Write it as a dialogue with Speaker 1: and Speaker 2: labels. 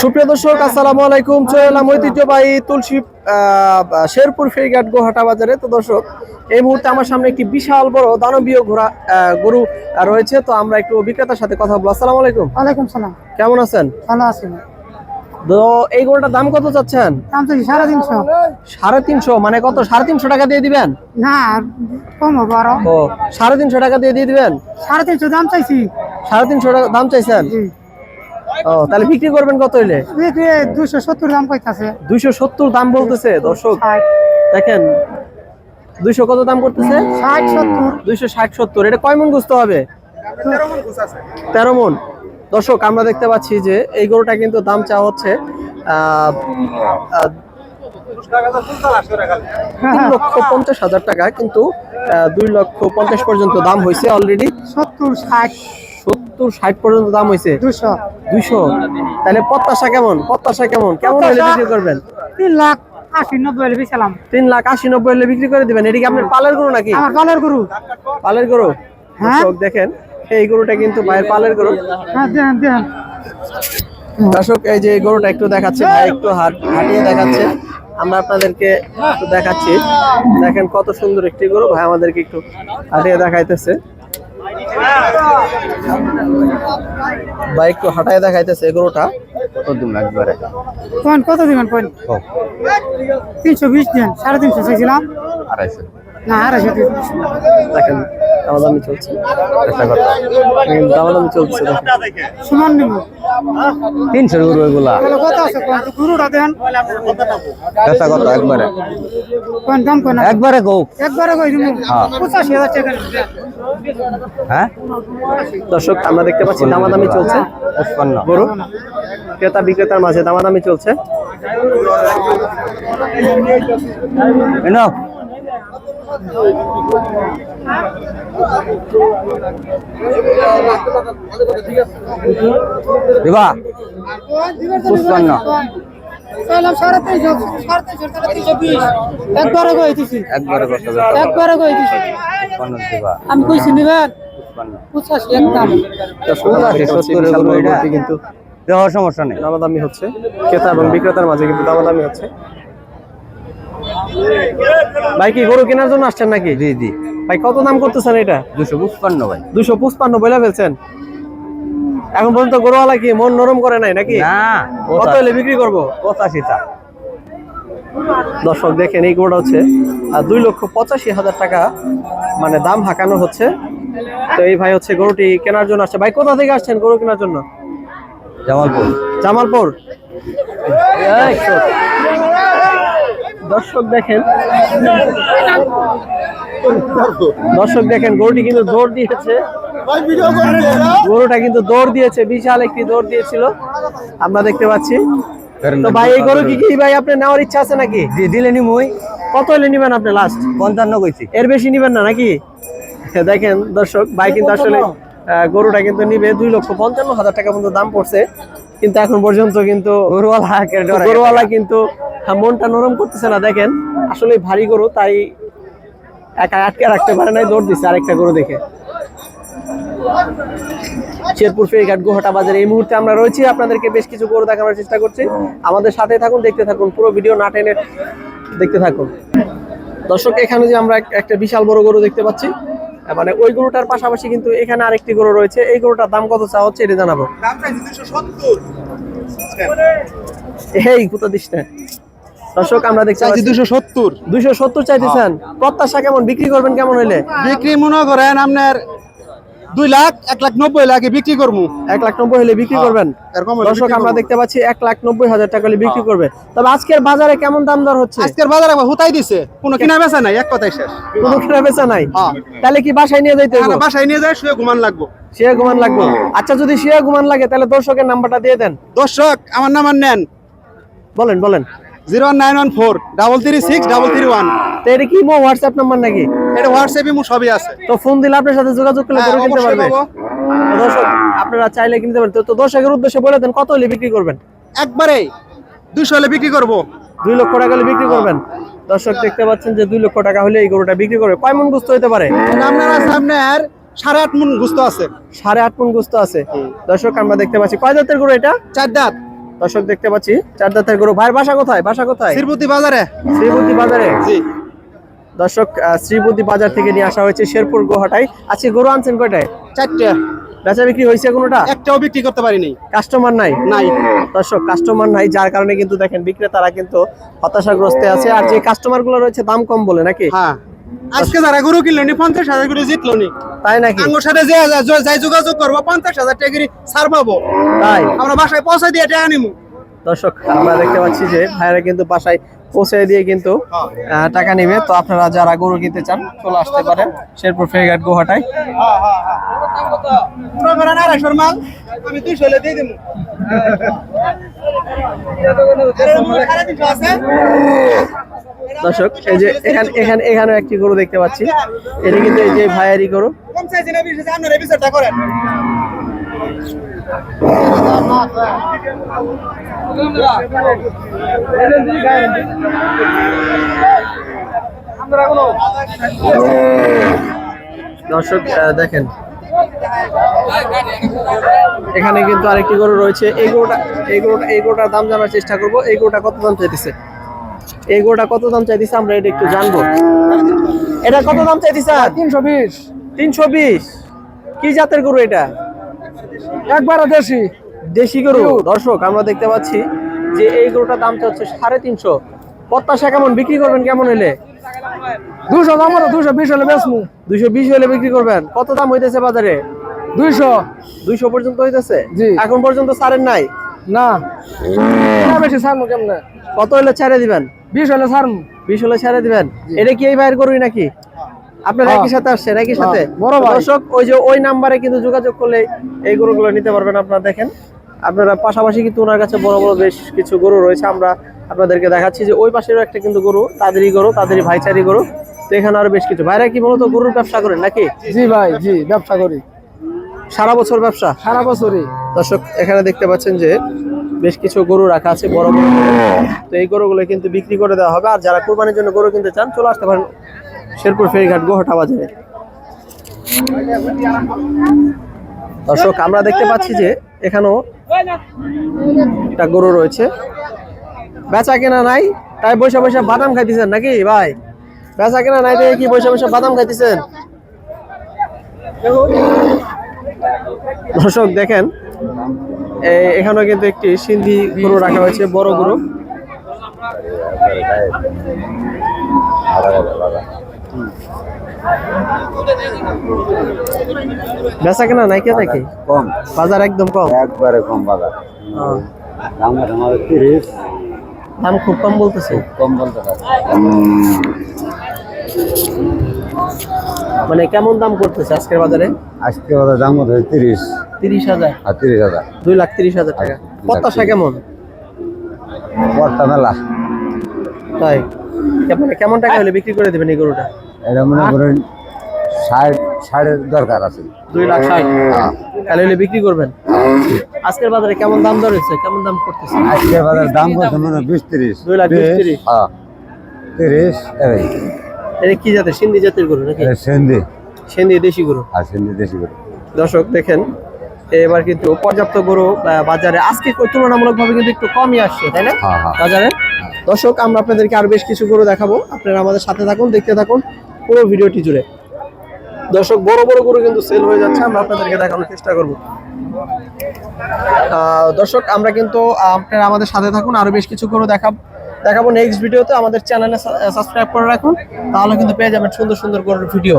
Speaker 1: সুপ্রিয় দর্শক আসসালামু আলাইকুম। চলে এলাম ঐতিহ্যবাহী তুলসী শেরপুর ফেরিঘাট গোহাটা বাজারে। তো দর্শক এই মুহূর্তে আমার সামনে একটি বিশাল বড় দানবীয় ঘোড়া গরু রয়েছে। তো আমরা একটু বিক্রেতার সাথে কথা বলব। আসসালামু আলাইকুম।
Speaker 2: ওয়ালাইকুম সালাম।
Speaker 1: কেমন আছেন?
Speaker 2: ভালো আছি
Speaker 1: তো এই গরুটার দাম কত চাচ্ছেন?
Speaker 2: দাম তো সাড়ে তিনশো।
Speaker 1: সাড়ে তিনশো মানে কত? সাড়ে তিনশো টাকা দিয়ে দিবেন?
Speaker 2: না কম হবে
Speaker 1: ও সাড়ে তিনশো টাকা দিয়ে দিয়ে দিবেন?
Speaker 2: সাড়ে তিনশো দাম চাইছি।
Speaker 1: সাড়ে তিনশো টাকা দাম চাইছেন? ও তাহলে বিক্রি করবেন কত হইলে?
Speaker 2: বিক্রি দুশো সত্তর দাম কইতাছে।
Speaker 1: দুইশো সত্তর দাম বলতেছে দর্শক। দেখেন দুইশো কত দাম করতেছে?
Speaker 2: ষাট সত্তর।
Speaker 1: দুইশো ষাট সত্তর। এটা কয় মন গুছতে হবে? তেরো মন দর্শক আমরা দেখতে পাচ্ছি যে এই গরুটা কিন্তু দাম চাওয়া হচ্ছে তিন লক্ষ পঞ্চাশ হাজার টাকা কিন্তু আহ, দুই লক্ষ পঞ্চাশ পর্যন্ত দাম হয়েছে অলরেডি
Speaker 2: সত্তর ষাট।
Speaker 1: সত্তর ষাট পর্যন্ত দাম হয়েছে
Speaker 2: দুশো
Speaker 1: দুইশো? তাহলে প্রত্যাশা কেমন? প্রত্যাশা কেমন? কেমন হলে বিক্রি করবেন?
Speaker 2: তিন লাখ আশি নব্বই হলে বেচালাম
Speaker 1: তিন লাখ আশি নব্বই হলে বিক্রি করে দিবেন। এটি কি আপনার পালের গরু নাকি?
Speaker 2: আমার বালের গরু।
Speaker 1: পালের গরু?
Speaker 2: হ্যাঁ।
Speaker 1: দর্শক দেখেন এই গরুটা কিন্তু ভাইয়ের পালের গরু।
Speaker 2: হ্যাঁ দেন দেন।
Speaker 1: দর্শক এই যে গরুটা একটু দেখাচ্ছে ভাই একটু হাট হাঁটিয়ে দেখাচ্ছে। আমরা আপনাদেরকে একটু দেখাচ্ছি। দেখেন কত সুন্দর একটি গরু। ভাই আমাদেরকে একটু হাঁটিয়ে দেখাইতেছে। ভাই একটু হাঁটায় দেখাইতেছে এই গরুটা কত দিন লাগবে রে
Speaker 2: কত দিবেন পয়েন্ট তিনশো বিশ দিন সাড়ে তিনশো চাইছিলাম।
Speaker 1: আড়াইশো।
Speaker 2: না আড়াইশো
Speaker 1: দেখেন দামাদামি চলছে। হুম, দামাদামি চলছে দেখেন।
Speaker 2: সমান নিব।
Speaker 3: তিনশো গরু এগুলা।
Speaker 2: গরুটা দেন?
Speaker 3: বেচা কত একবারে।
Speaker 2: কোন দাম কোন?
Speaker 3: একবারে গো
Speaker 2: একবারে কই দিব
Speaker 3: হ্যাঁ।
Speaker 2: পঁচাশি হাজার টাকা
Speaker 3: হ্যাঁ?
Speaker 1: দর্শক আমরা দেখতে পাচ্ছি দামাদামি চলছে। গরু। ক্রেতা বিক্রেতার মাঝে দামাদামি চলছে।
Speaker 3: এনো দিবা?
Speaker 2: আমি কইছি নিবেন পঁচাশি একদম
Speaker 1: কিন্তু
Speaker 3: দেওয়ার সমস্যা নেই।
Speaker 1: দামাদামি হচ্ছে। ক্রেতা এবং বিক্রেতার মাঝে কিন্তু দামাদামি হচ্ছে। ভাই কি গরু কেনার জন্য আসছেন নাকি?
Speaker 3: জি জি।
Speaker 1: ভাই কত দাম করতেছেন এটা?
Speaker 3: দুশো পঁচপান্ন ভাই।
Speaker 1: দুশো পঁচপান্ন বলে ফেলছেন? এখন পর্যন্ত গরুওয়ালা কি মন নরম করে নাই নাকি?
Speaker 3: না
Speaker 1: কত হলে বিক্রি করব?
Speaker 3: পঁচাশি টা
Speaker 1: দর্শক দেখেন এই গরুটা হচ্ছে আর দুই লক্ষ পঁচাশি হাজার টাকা মানে দাম হাঁকানো হচ্ছে। তো এই ভাই হচ্ছে গরুটি কেনার জন্য আসছে। ভাই কোথা থেকে আসছেন গরু কেনার জন্য?
Speaker 3: জামালপুর।
Speaker 1: জামালপুর? দর্শক দেখেন। দর্শক দেখেন গরুটি কিন্তু দৌড় দিয়েছে। গরুটা কিন্তু দৌড় দিয়েছে বিশাল একটি দৌড় দিয়েছিল। আমরা দেখতে পাচ্ছি। তো ভাই এই গরু কি কি ভাই আপনি নেওয়ার ইচ্ছা আছে নাকি?
Speaker 3: জি দিলে নি মুই
Speaker 1: কত হলে নিবেন আপনি লাস্ট
Speaker 3: পঞ্চান্ন কইছি।
Speaker 1: এর বেশি নিবেন না নাকি? দেখেন দর্শক ভাই কিন্তু আসলে গরুটা কিন্তু নিবে দুই লক্ষ পঞ্চান্ন হাজার টাকা পর্যন্ত দাম পড়ছে। কিন্তু এখন পর্যন্ত কিন্তু
Speaker 3: গরুওয়ালা
Speaker 1: গরুওয়ালা কিন্তু মনটা নরম করতেছে না দেখেন। আসলে ভারী গরু তাই একা আটকে রাখতে পারে নাই দৌড় দিচ্ছে আরেকটা গরু দেখে। শেরপুর ফেরিঘাট গোহাটা বাজারে এই মুহূর্তে আমরা রয়েছি। আপনাদেরকে বেশ কিছু গরু দেখানোর চেষ্টা করছি। আমাদের সাথে থাকুন দেখতে থাকুন পুরো ভিডিও না টেনে দেখতে থাকুন। দর্শক এখানে যে আমরা একটা বিশাল বড় গরু দেখতে পাচ্ছি মানে ওই গরুটার পাশাপাশি কিন্তু এখানে আরেকটি গরু রয়েছে। এই গরুটার দাম কত চা হচ্ছে এটা জানাব। এই কোথা দিস না দর্শক আমরা দেখতে পাচ্ছি।
Speaker 4: দুশো সত্তর।
Speaker 1: দুইশো সত্তর চাইতেছেন। প্রত্যাশা কেমন? বিক্রি করবেন কেমন হইলে?
Speaker 4: বিক্রি মনে করেন আপনার দুই লাখ এক লাখ নব্বই লাখে বিক্রি করব।
Speaker 1: এক লাখ নব্বই হলে বিক্রি করবেন। দর্শক আমরা দেখতে পাচ্ছি এক লাখ নব্বই হাজার টাকা হলে বিক্রি করবে। তবে আজকের বাজারে কেমন দাম দর হচ্ছে?
Speaker 4: আজকের বাজারে হুতাই দিছে। কোনো কিনা বেচা নাই এক কথাই শেষ।
Speaker 1: কোনো কেনা বেচা নাই?
Speaker 4: হ্যাঁ।
Speaker 1: তাহলে কি বাসায় নিয়ে যাইতে হবে
Speaker 4: বাসায় নিয়ে যায় শুয়ে ঘুমান লাগবো।
Speaker 1: শিয়া গুমান লাগবে। আচ্ছা যদি শিয়া গুমান লাগে তাহলে দর্শকের নাম্বারটা দিয়ে দেন।
Speaker 4: দর্শক আমার নাম নেন।
Speaker 1: বলেন বলেন।
Speaker 4: Zero nine one four double three six double three one
Speaker 1: তো এটা কি মো হোয়াটসঅ্যাপ নাম্বার নাকি?
Speaker 4: এটা হোয়াটসঅ্যাপে মু সবই আছে।
Speaker 1: তো ফোন দিলে আপনার সাথে যোগাযোগ করলে
Speaker 4: হ্যাঁ,
Speaker 1: গরু কিনতে পারবে। দর্শক আপনারা চাইলে কিনতে পারেন তো- তো দর্শকের উদ্দেশ্যে বলে দেন কত হলে বিক্রি করবেন?
Speaker 4: একবারে হলে বিক্রি করব।
Speaker 1: দুই লক্ষ টাকা হলে বিক্রি করবেন। দর্শক দেখতে পাচ্ছেন যে দুই লক্ষ টাকা হলে এই গরুটা বিক্রি করবে। কয় মন গুস্ত হতে পারে?
Speaker 4: আপনার আছে আপনার সাড়ে আট মন গুস্ত আছে।
Speaker 1: সাড়ে আট মন গুস্ত আছে। দর্শক আমরা দেখতে পাচ্ছি। কয় জাতের গরু এটা?
Speaker 4: চার দাঁত।
Speaker 1: দর্শক দেখতে পাচ্ছি চার দাঁতের গরু। ভাইয়ের বাসা কোথায়? বাসা কোথায়?
Speaker 4: শ্রীপতি বাজারে।
Speaker 1: শ্রীবতী বাজারে?
Speaker 4: জি।
Speaker 1: দর্শক আহ, শ্রীবতী বাজার থেকে নিয়ে আসা হয়েছে শেরপুর গোহাটায়। আজকে গরু আনছেন কয়টায়?
Speaker 4: চারটে।
Speaker 1: বেচা বিক্রি হয়েছে কোনোটা?
Speaker 4: একটাও বিক্রি করতে পারিনি।
Speaker 1: কাস্টমার নাই?
Speaker 4: নাই।
Speaker 1: দর্শক কাস্টমার নাই যার কারণে কিন্তু দেখেন বিক্রেতারা কিন্তু হতাশাগ্রস্ত আছে। আর যে কাস্টমারগুলো রয়েছে দাম কম বলে নাকি?
Speaker 4: হ্যাঁ। আজকে যারা গরু কিনলো নি পঞ্চাশ হাজার করে জিতলো নি
Speaker 1: তাই নাকি?
Speaker 4: আঙ্গুর সাথে যে যাই যোগাযোগ করব পঞ্চাশ হাজার টাকা করে ছাড় পাবো।
Speaker 1: তাই?
Speaker 4: আমরা বাসায় পৌঁছে দিয়ে টাকা নিবো
Speaker 1: দর্শক আমরা দেখতে পাচ্ছি যে ভাইরা কিন্তু বাসায় পৌঁছে দিয়ে কিন্তু আহ, টাকা নেবে। তো আপনারা যারা গরু কিনতে চান চলে আসতে পারেন শেরপুর ফেরিঘাট গোহাটায়।
Speaker 4: আমি
Speaker 1: দর্শক, এই যে এখানে এখানে এখানে একটি গরু দেখতে পাচ্ছি। এটা কিন্তু এই যে ভাইয়ারি গরু। দর্শক দেখেন। এখানে কিন্তু আরেকটি গরু রয়েছে। এই গরুটা এই গরুটা এই গরুটার দাম জানার চেষ্টা করব। এই গরুটা কত দাম চাইতেছে? এই গরুটা কত দাম চাইতেছে আমরা এটা একটু জানব। এটা কত দাম চাইতেছে?
Speaker 2: তিনশো বিশ।
Speaker 1: তিনশো বিশ। কি জাতের গরু এটা?
Speaker 2: একবার দেশি।
Speaker 1: দেশি গরু। দর্শক আমরা দেখতে পাচ্ছি যে এই গরুটার দামটা হচ্ছে সাড়ে তিনশো। প্রত্যাশা কেমন বিক্রি করবেন? কেমন হলে?
Speaker 2: দুশো দাম হলো দুশো বিশ হলে বেচমু।
Speaker 1: দুইশো বিশ হলে বিক্রি করবেন। কত দাম হইতেছে বাজারে?
Speaker 2: দুইশো।
Speaker 1: দুইশো পর্যন্ত হইতেছে? এখন পর্যন্ত ছাড়েন নাই?
Speaker 2: না। না বেশি ছাড়মু কেমনে?
Speaker 1: কত হলে ছেড়ে দিবেন?
Speaker 2: বিশ হলে ছাড়মু।
Speaker 1: বিশ হলে ছেড়ে দিবেন? এটা কি এই ভাইয়ের গরুই নাকি? আপনার
Speaker 2: হ্যাঁ।
Speaker 1: একই সাথে আসছেন একই সাথে?
Speaker 2: হ্যাঁ, ভাই।
Speaker 1: দর্শক ওই যে ওই নাম্বারে কিন্তু যোগাযোগ করলে এই গরুগুলো নিতে পারবেন আপনারা দেখেন। আপনারা পাশাপাশি কিন্তু ওনার কাছে বড় বড় বেশ কিছু গরু রয়েছে। আমরা আপনাদেরকে দেখাচ্ছি যে ওই পাশেরও একটা কিন্তু গরু তাদেরই গরু তাদেরই ভাইচারি গরু। তো এখানে আরও বেশ কিছু। ভাইরা কি মূলত গরুর ব্যবসা করেন নাকি?
Speaker 2: জি ভাই জি ব্যবসা করি।
Speaker 1: সারা বছর ব্যবসা?
Speaker 2: সারা বছরই।
Speaker 1: দর্শক, এখানে দেখতে পাচ্ছেন যে বেশ কিছু গরু রাখা আছে, বড় বড়। তো এই গরুগুলো কিন্তু বিক্রি করে দেওয়া হবে। আর যারা কোরবানির জন্য গরু কিনতে চান, চলে আসতে পারেন শেরপুর ফেরিঘাট গোহটা বাজারে। দর্শক, আমরা দেখতে পাচ্ছি যে এখানেও একটা গরু রয়েছে। বেচা কেনা নাই, তাই বসে বসে বাদাম খাইতেছেন নাকি ভাই? বেচা কেনা নাই তাই কি বসে বসে বাদাম খাইতেছেন? দর্শক, দেখেন এখানেও কিন্তু একটি সিন্ধি গরু রাখা হয়েছে বড় গরু। বেচা কেনা নাই কে নাকি?
Speaker 3: কম।
Speaker 1: বাজার একদম কম?
Speaker 3: একবারে কম বাজার। দাম আমাদের তিরিশ।
Speaker 1: দাম খুব কম বলতেছে।
Speaker 3: কম বলতে পারে
Speaker 1: মানে কেমন দাম করতেছে আজকের বাজারে?
Speaker 3: আজকে বাজার দাম কত তিরিশ।
Speaker 1: তিরিশ হাজার।
Speaker 3: আর তিরিশ হাজার।
Speaker 1: দুই লাখ তিরিশ হাজার টাকা। প্রত্যাশা কেমন?
Speaker 3: পড়তা মেলা।
Speaker 1: তাই। মানে কেমন টাকা হলে বিক্রি করে দেবেন এই গরুটা?
Speaker 3: এটা মনে করেন ষাট ষাটের দরকার আছে।
Speaker 1: দুই লাখ ষাট। তাহলে হলে বিক্রি করবেন? আজকের বাজারে কেমন দাম হচ্ছে কেমন দাম করতেছে?
Speaker 3: আজকের বাজার দাম করছে মনে হয় বিশ তিরিশ।
Speaker 1: দুই লাখ বিশ, তিরিশ।
Speaker 3: হ্যাঁ। তিরিশ
Speaker 1: এটা কি জাতের? সিন্ধি জাতের গরু নাকি?
Speaker 3: সেন্দি
Speaker 1: সিন্ধি। দেশি গরু।
Speaker 3: আর সেন্দি দেশি করে
Speaker 1: দর্শক দেখেন এবার কিন্তু পর্যাপ্ত গরু বাজারে আজকে তুলনামূলকভাবে কিন্তু একটু কমই আসছে তাই না?
Speaker 3: হ্যাঁ হ্যাঁ।
Speaker 1: বাজারে। দর্শক আমরা আপনাদেরকে আরও বেশ কিছু গরু দেখাবো। আপনারা আমাদের সাথে থাকুন দেখতে থাকুন পুরো ভিডিওটি জুড়ে। দর্শক বড় বড় গরু কিন্তু সেল হয়ে যাচ্ছে আমরা আপনাদেরকে দেখানোর চেষ্টা করব। দর্শক আমরা কিন্তু আপনারা আমাদের সাথে থাকুন আরও বেশ কিছু গরু দেখাব দেখাবো নেক্সট ভিডিওতে আমাদের চ্যানেলে সাবস্ক্রাইব করে রাখুন। তাহলে কিন্তু পেয়ে যাবেন সুন্দর সুন্দর গরুর ভিডিও